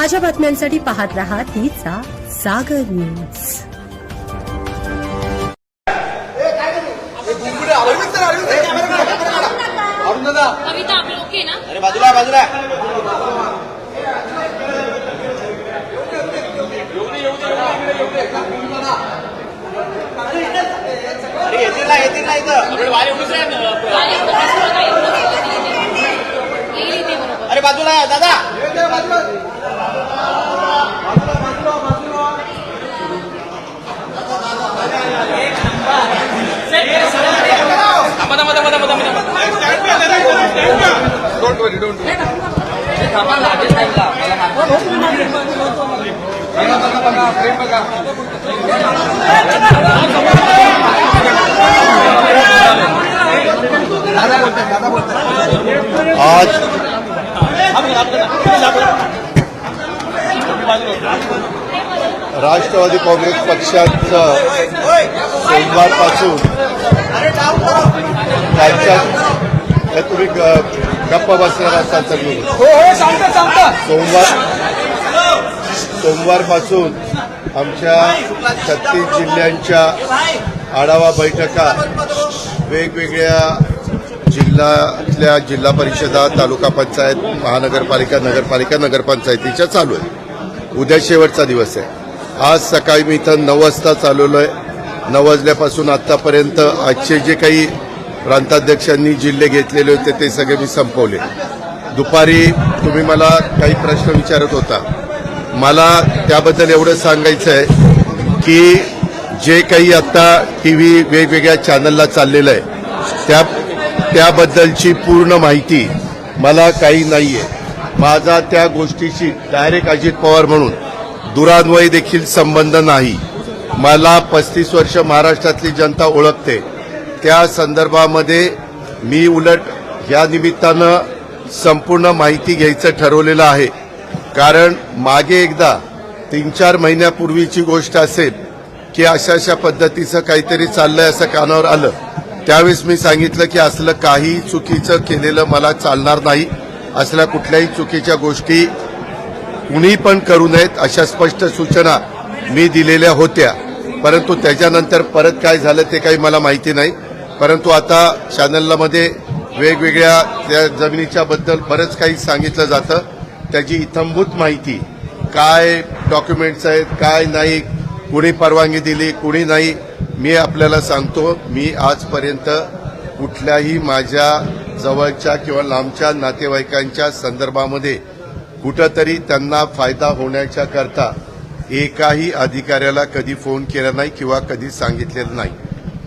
ताज्या बातम्यांसाठी पाहत रहा तिचा सागर न्यूज. ना? अरे बाजूला बाजूला अरे येतील ना येतील ना इथं. येईल इथे बरोबर अरे बाजूला या, दादा आज राष्ट्रवादी काँग्रेस पक्षाचं सोमवारपासून हे तुम्ही गप्प बसणार असाल तर बोलू. सोमवार सोमवारपासून आमच्या छत्तीस जिल्ह्यांच्या आढावा बैठका वेगवेगळ्या जिल्ह्यातल्या जिल्हा परिषदा तालुका पंचायत महानगरपालिका नगरपालिका नगरपंचायतीच्या चालू आहे उद्या शेवटचा दिवस आहे. आज सकाळी मी इथं नऊ वाजता चालवलो आहे नवजल्यापासून आत्तापर्यंत आतापर्यंत आजचे जे काही प्रांताध्यक्षांनी जिल्हे घेतलेले होते ते सगळे मी संपवले. दुपारी तुम्ही मला काही प्रश्न विचारत होता. मला त्याबद्दल एवढं सांगायचं आहे की जे काही आता टी व्ही वेगवेगळ्या चॅनलला चाललेलं आहे त्या त्याबद्दलची पूर्ण माहिती मला काही नाही आहे माझा त्या गोष्टीशी डायरेक्ट अजित पवार म्हणून दुरान्वयी देखील संबंध नाही. मला पस्तीस वर्ष महाराष्ट्रातली जनता ओळखते. त्या संदर्भामध्ये मी उलट या निमित्तानं संपूर्ण माहिती घ्यायचं ठरवलेलं आहे. कारण मागे एकदा तीन चार महिन्यापूर्वीची गोष्ट असेल की अशा अशा पद्धतीचं काहीतरी चाललंय असं कानावर आलं. त्यावेळेस मी सांगितलं की असलं काही चुकीचं केलेलं मला चालणार नाही. असल्या कुठल्याही चुकीच्या गोष्टी कुणी पण करू नयेत अशा स्पष्ट सूचना मी दिलेल्या होत्या. परंतु त्याच्यानंतर परत काय झालं ते काही मला माहिती नाही. परंतु आता चॅनलमध्ये वेगवेगळ्या त्या जमिनीच्या बद्दल बरंच काही सांगितलं जातं. त्याची इथंभूत माहिती काय डॉक्युमेंट्स आहेत काय नाही कुणी परवानगी दिली कुणी नाही मी आपल्याला सांगतो. मी आजपर्यंत कुठल्याही माझ्या जवळच्या किंवा लांबच्या नातेवाईकांच्या संदर्भामध्ये कुठंतरी त्यांना फायदा होण्याच्या करता एकाही अधिकाऱ्याला कधी फोन केला नाही किंवा कधी सांगितलेलं नाही.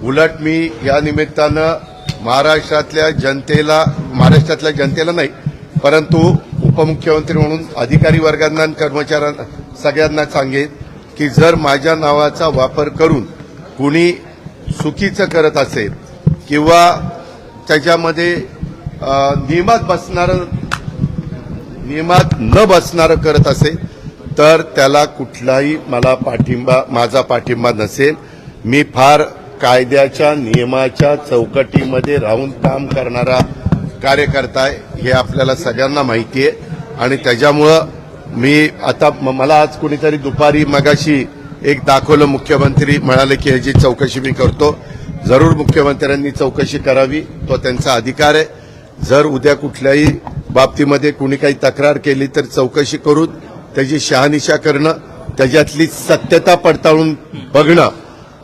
उलट मी या निमित्तानं महाराष्ट्रातल्या जनतेला महाराष्ट्रातल्या जनतेला नाही परंतु उपमुख्यमंत्री म्हणून अधिकारी वर्गांना आणि कर्मचाऱ्यांना सगळ्यांना सांगेन की जर माझ्या नावाचा वापर करून कुणी चुकीचं करत असेल किंवा त्याच्यामध्ये नियमात बसणारं नियमात न बसणारं करत असेल तर त्याला कुठलाही मला पाठिंबा माझा पाठिंबा नसेल. मी फार कायद्याच्या नियमाच्या चौकटीमध्ये राहून काम करणारा कार्यकर्ता आहे हे आपल्याला सगळ्यांना माहिती आहे. आणि त्याच्यामुळं मी आता म- मला आज कुणीतरी दुपारी मगाशी एक दाखवलं मुख्यमंत्री म्हणाले की ह्याची चौकशी मी करतो. जरूर मुख्यमंत्र्यांनी चौकशी करावी तो त्यांचा अधिकार आहे. जर उद्या कुठल्याही बाबतीमध्ये कुणी काही तक्रार केली तर चौकशी करून त्याची शहानिशा करणं त्याच्यातली सत्यता पडताळून बघणं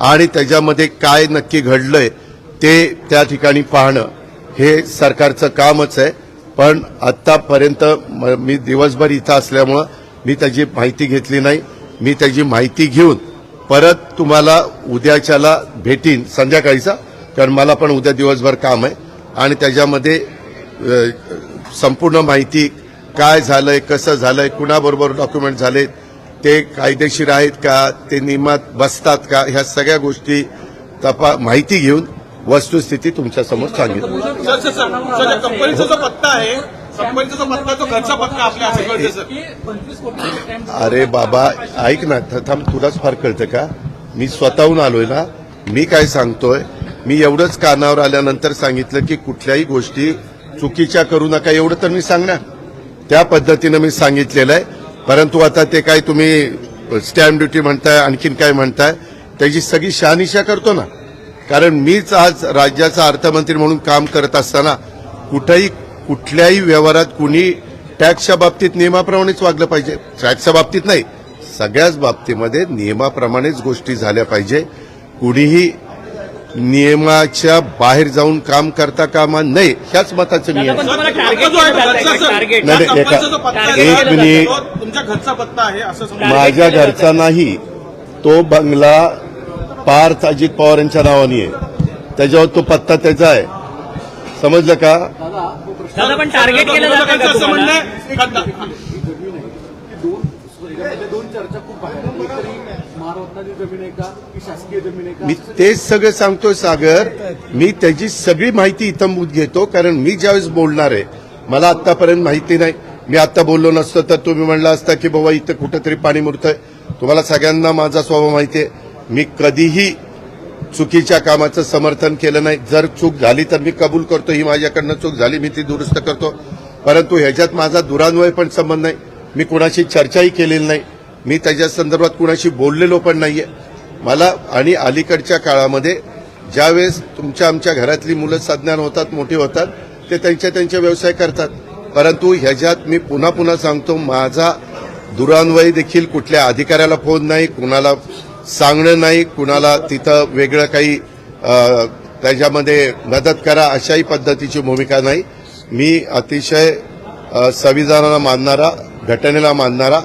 आणि त्याच्यामध्ये काय नक्की घडलंय ते त्या ठिकाणी पाहणं हे सरकारचं कामच आहे. पण आतापर्यंत मी दिवसभर इथं असल्यामुळं मी त्याची माहिती घेतली नाही. मी त्याची माहिती घेऊन परत तुम्हाला उद्याच्याला भेटीन संध्याकाळीचा कारण मला पण उद्या दिवसभर काम आहे. आणि त्याच्यामध्ये संपूर्ण माहिती काय झालंय कसं झालंय कुणाबरोबर डॉक्युमेंट झालेत ते कायदेशीर आहेत का ते नियमात बसतात का ह्या सगळ्या गोष्टी तपा माहिती घेऊन वस्तुस्थिती तुमच्यासमोर सांगितली. या कंपनीचा जो पत्ता आहे कंपनीचा जो पत्ता आहे, तो घरचा पत्ता आपल्या असं कळते सर. अरे बाबा ऐक ना थ- थांब तुलाच फार कळतं का? मी स्वतःहून आलोय ना मी काय सांगतोय मी एवढंच कानावर आल्यानंतर सांगितलं की कुठल्याही गोष्टी चुकीच्या करू नका एवढं तर मी सांगणार. त्या पद्धतीनं मी सांगितलेलं आहे. परंतु आता ते काय तुम्ही स्टॅम्प ड्युटी म्हणताय आणखीन काय म्हणताय त्याची सगळी शहानिशा करतो ना. कारण मीच आज राज्याचा अर्थमंत्री म्हणून काम करत असताना कुठेही कुठल्याही व्यवहारात कुणी टॅक्सच्या बाबतीत नियमाप्रमाणेच वागलं पाहिजे. टॅक्सच्या बाबतीत नाही सगळ्याच बाबतीमध्ये नियमाप्रमाणेच गोष्टी झाल्या पाहिजे. कुणीही नियमाच्या बाहेर जाऊन काम करता कामा नये ह्याच मताचं मी. हा नाही, नाही, एका- मिनिट. तो तुमच्या घरचा पत्ता आहे असं समजा माझ्या घरचा नाही तो बंगला पार्थ अजित पवार यांच्या नावाने आहे. त्याच्यावर तो पत्ता त्याचा आहे. समजलं का? पण टार्गेट केलं दोन चर्चा खूप मी तेच सगळं सांगतोय सागर. मी त्याची सगळी माहिती इथंभूत घेतो कारण मी ज्यावेळेस बोलणार आहे मला आतापर्यंत माहिती नाही. मी आता बोललो नसतो तर तुम्ही म्हणला असता की बाबा इथं कुठंतरी पाणी मुरतंय. तुम्हाला सगळ्यांना माझा स्वभाव माहिती आहे. मी कधीही चुकीच्या कामाचं समर्थन केलं नाही. जर चूक झाली तर मी कबूल करतो. ही माझ्याकडनं चूक झाली मी ती दुरुस्त करतो. परंतु ह्याच्यात माझा दुरान्वय पण संबंध नाही. मी कुणाशी चर्चाही केलेली नाही. मी त्याच्या संदर्भात कुणाशी बोललेलो पण नाहीये. मला आणि अलीकडच्या काळामध्ये ज्यावेळेस तुमच्या आमच्या घरातली मुलं सज्ञान होतात मोठी होतात ते त्यांच्या त्यांचे व्यवसाय करतात. परंतु ह्याच्यात मी पुन्हा पुन्हा सांगतो माझा दुरान्वयी देखील कुठल्या अधिकाऱ्याला फोन नाही कुणाला सांगणं नाही कुणाला तिथं वेगळं काही त्याच्यामध्ये मदत करा अशाही पद्धतीची भूमिका नाही. मी अतिशय संविधानाला मानणारा घटनेला मानणारा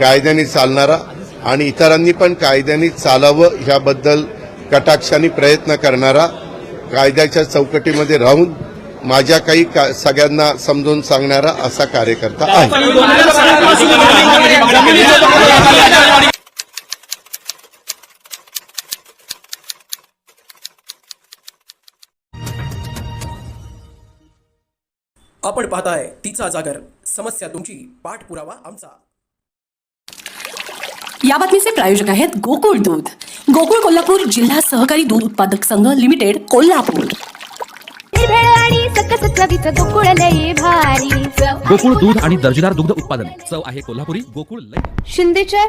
कायद्याने चालणारा आणि इतरांनी पण कायद्याने चालावं ह्याबद्दल कटाक्षाने प्रयत्न करणारा कायद्याच्या चौकटीमध्ये राहून माझ्या काही का- सगळ्यांना समजून सांगणारा असा कार्यकर्ता आहे. आपण पाहताय तिचा जागर. समस्या तुमची. पाठपुरावा आमचा. या बातमीचे प्रायोजक आहेत गोकुळ दूध. गोकुळ कोल्हापूर जिल्हा सहकारी दूध उत्पादक संघ लिमिटेड कोल्हापूर. गोकुळ दूध आणि दर्जेदार दुग्ध उत्पादन. चव आहे कोल्हापुरी गोकुळ लय शिंदेच्या